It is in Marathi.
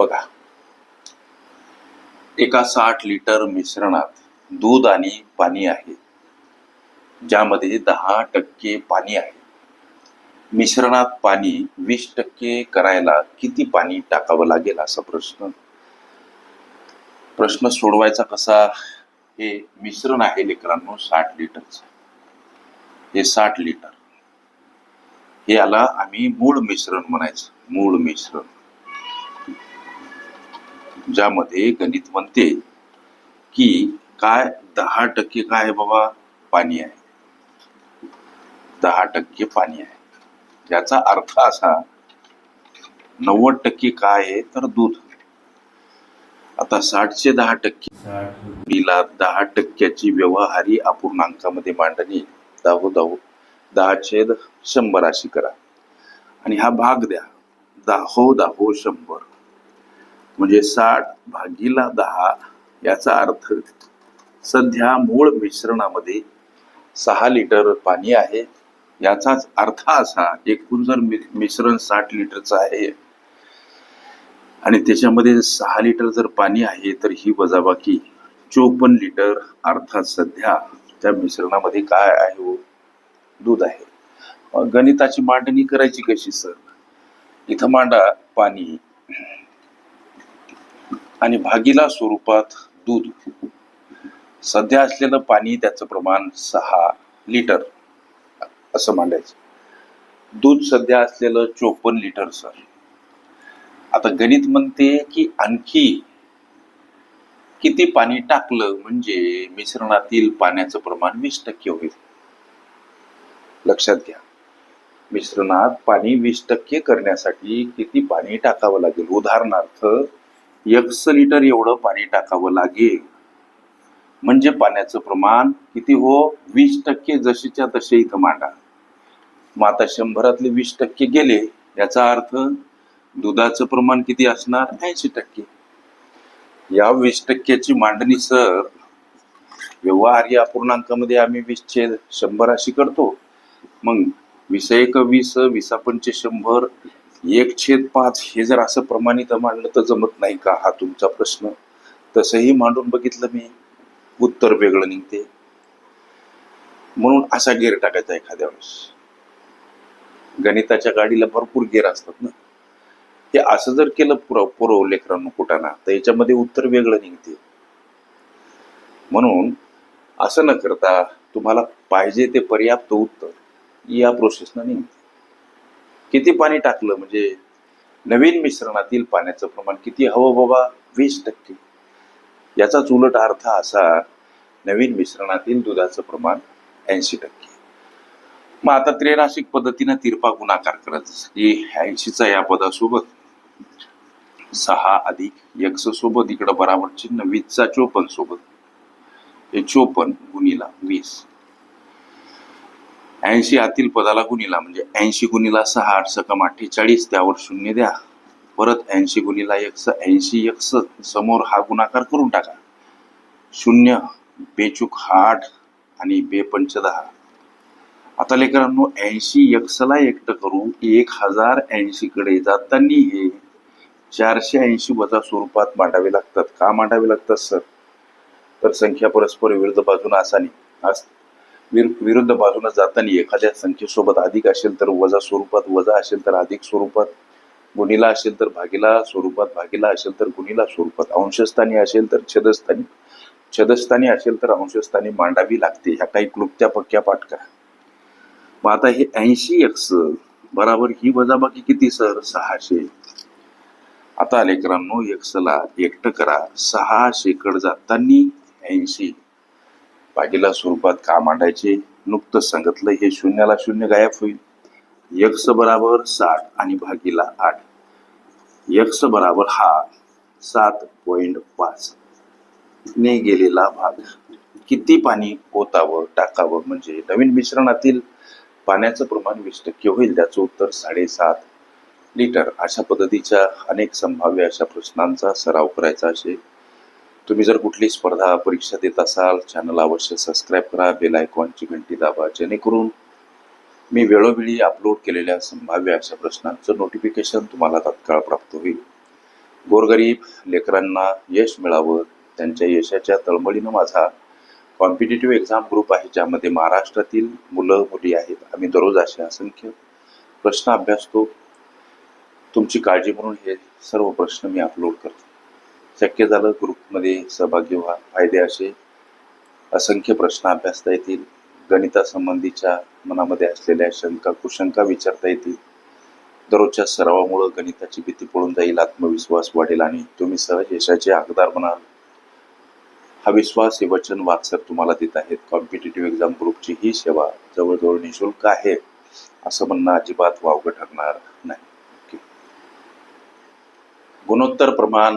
बघा. एका साठ लिटर मिश्रणात दूध आणि पाणी आहे. ज्यामध्ये दहा टक्के पाणी आहे. मिश्रणात पाणी वीस टक्के करायला किती पाणी टाकावं लागेल असा प्रश्न? प्रश्न सोडवायचा कसा? हे मिश्रण आहे लेकरांनो साठ लिटरच. हे साठ लिटर. हे याला आम्ही मूळ मिश्रण म्हणायचं. मूळ मिश्रण. ज्यामध्ये गणित म्हणते की काय दहा टक्के काय आहे बाबा? पाणी आहे. दहा टक्के पाणी आहे. याचा अर्थ असा नव्वद टक्के काय आहे तर दूध. आता साठशे दहा टक्के. साठीला दहा टक्क्याची व्यवहारी अपूर्णांकामध्ये मांडणी. दाहो दाहो दहा छेद शंभर अशी करा. आणि हा भाग द्या. दाहो दाहो शंभर. म्हणजे साठ भागीला दहा याचा अर्थ सध्या मूळ मिश्रणामध्ये सहा लिटर पाणी आहे. याचाच अर्थ असा एकूण जर मि- मिश्रण साठ लिटरचं आहे आणि त्याच्यामध्ये सहा लिटर जर पाणी आहे तर ही वजाबाकी चोपन्न लिटर अर्थात सध्या त्या मिश्रणामध्ये काय आहे हो? दूध आहे. गणिताची मांडणी करायची कशी सर? इथं मांडा पाणी. आणि भागीला स्वरूपात दूध. सध्या असलेलं पाणी त्याचं प्रमाण सहा लिटर असं मांडायचं. दूध सध्या असलेलं चोपन्न लिटर सर. आता गणित म्हणते की आणखी किती पाणी टाकलं म्हणजे मिश्रणातील पाण्याचं प्रमाण वीस टक्के होईल. लक्षात घ्या. मिश्रणात पाणी वीस टक्के करण्यासाठी किती पाणी टाकावं लागेल? उदाहरणार्थ एकस लिटर एवढं पाणी टाकावं लागेल. म्हणजे पाण्याचं प्रमाण किती हो? वीस टक्के जशीच्या तसे इथं मांडा. मग आता शंभरातले वीस टक्के गेले याचा अर्थ दुधाचं प्रमाण किती असणार? ऐंशी टक्के. या वीस टक्क्याची मांडणी सर व्यवहार या अपूर्णांकामध्ये आम्ही वीस छेद शंभर अशी करतो. मग वीस एक वीस वीसा पंचे शंभर एक छेद पाच हे जर असं प्रमाणित मांडलं तर जमत नाही का हा तुमचा प्रश्न? तसंही मांडून बघितलं मी. उत्तर वेगळं निघते. म्हणून असा गेर टाकायचा एखाद्या वेळेस. गणिताच्या गाडीला भरपूर गेर असतात ना. हे असं जर केलं पुरव पुरव लेकरांनो कुटाना तर याच्यामध्ये उत्तर वेगळं निघते. म्हणून असं न करता तुम्हाला पाहिजे ते पर्याप्त उत्तर या प्रोसेसनं निघते. किती पाणी टाकलं? म्हणजे नवीन मिश्रणातील पाण्याचं प्रमाण किती? हवं बाबा वीस टक्के. याचाच उलट अर्थ असा नवीन मिश्रणातील दुधाचं प्रमाण ऐंशी टक्के. मग आता त्रैनाशिक पद्धतीनं तिरपा गुणाकार करत की ऐंशीचा या पदासोबत सहा अधिक एक्स सोबत इकडं बराबर चिन्ह वीसचा चोपन्न सोबत. हे चोपन्न गुणीला वीस. ऐंशी आतील पदाला गुणीला म्हणजे ऐंशी गुणीला सहा आठ सकम अठ्ठेचाळीस त्यावर शून्य द्या. परत ऐंशी गुणीला एकस ऐंशी एकस समोर हा गुणाकार करून टाका. शून्य बेचूक हा आठ आणि बेपंच दहा. आता लेकरांनो ऐंशी एकसला एकटं करू एक हजार ऐंशी कडे जाताना हे चारशे ऐंशी वजा स्वरूपात मांडावे लागतात. का मांडावे लागतात सर? तर संख्या परस्पर विरुद्ध बाजूने असानी असते विरुद्ध बाजूला जाताना एखाद्या संख्येसोबत अधिक असेल तर वजा स्वरूपात वजा असेल तर अधिक स्वरूपात गुणीला असेल तर भागीला स्वरूपात भागीला असेल तर गुणीला स्वरूपात अंशस्थानी असेल तर छदस्थानी छदस्थानी असेल तर अंशस्थानी मांडावी लागते. ह्या काही क्लुप्त्या पक्क्या पाठ करा. मग आता हे ऐंशी एक्स बराबर ही वजाबाकी किती सर? सहाशे. आता लेकरांनो एक्सला एकटं करा. सहा शेकड जातानी ऐंशी. भागीला स्वरूपात का मांडायचे नुकतंच सांगितलं हे शून्याला शून्य गायब होईल. यक्ष बराबर साठ आणि भागीला आठ. यक्ष बराबर हा सात पॉइंट पाच. ने गेलेला भाग. किती पाणी ओतावं टाकावं म्हणजे नवीन मिश्रणातील पाण्याचं प्रमाण वीस टक्के होईल त्याचं उत्तर साडेसात. लिटर. अशा पद्धतीच्या अनेक संभाव्य अशा प्रश्नांचा सराव करायचा असेल तुम्ही जर कुठली स्पर्धा परीक्षा देत असाल चॅनल अवश्य सबस्क्राईब करा बेल आयकॉनची घंटी दाबा जेणेकरून मी वेळोवेळी अपलोड केलेल्या संभाव्य अशा प्रश्नांचं नोटिफिकेशन तुम्हाला तात्काळ प्राप्त होईल. गोरगरीब लेकरांना यश मिळावं त्यांच्या यशाच्या तळमळीनं माझा कॉम्पिटेटिव्ह एक्झाम ग्रुप आहे ज्यामध्ये महाराष्ट्रातील मुलं मुली आहेत. आम्ही दररोज असे असंख्य प्रश्न अभ्यासतो. तुमची काळजी म्हणून हे सर्व प्रश्न मी अपलोड करतो. शक्य झालं ग्रुपमध्ये सहभागी व्हा. फायदे असे. असंख्य प्रश्न अभ्यासता येतील. गणितासंबंधीच्या मनामध्ये असलेल्या शंका कुशंका विचारता येतील. दररोजच्या सरावामुळं गणिताची भीती पळून जाईल आत्मविश्वास वाढेल आणि तुम्ही सहज यशाचे हकदार बनाल. हा विश्वास हे वचन वाक्सर तुम्हाला देत आहेत. कॉम्पिटेटिव्ह एक्झाम ग्रुपची ही सेवा जवळजवळ निशुल्क आहे असं म्हणणं अजिबात वावगं ठरणार नाही. गुणोत्तर प्रमाण